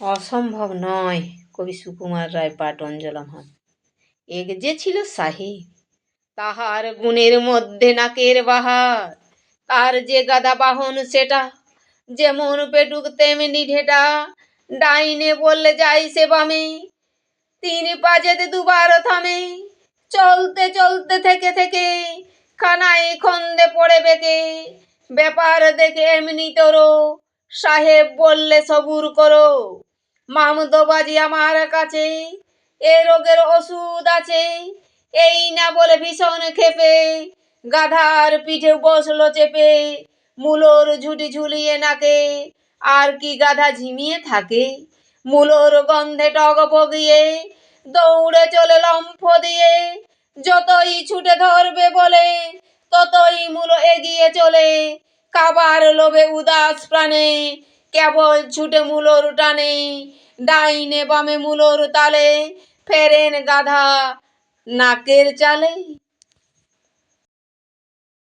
অসম্ভব নয়, কবি সুকুমার রায় পাট অঞ্জলাম হাত এক যে ছিল সাহেব তাহার গুণের মধ্যে নাকের বাহার। তার যে গাদা বাহন সেটা, যেমন পেটুক তেমনি ঢেটা। ডাইনে বললে যাই সে বামে, তিন পাজেতে দুবার থামে। চলতে চলতে থেকে থেকে খানায় খন্দে পড়ে বেঁকে। ব্যাপার দেখে এমনি তোরো, সাহেব বললে সবুর করো। মামদবাজি আমার কাছে। এ রোগের ওষুধ আছে। এই না বলে ভীষণ খেপে গাধার পিঠে বসল চেপে। মুলোর ঝুটি ঝুলিয়ে নাকে। আর কি গাধা ঝিমিয়ে থাকে। মুলোর গন্ধে টগ বগিয়ে। দৌড়ে চলে লম্ফ দিয়ে। যতই ছুটে ধরবে বলে, ততই মূলো এগিয়ে চলে। কাবার লোভে উদাস প্রাণে কেবল ছুটে মূলর টানে ডাইনে বামে মূলর তালে ফেরেন গাধা নাকের চালে।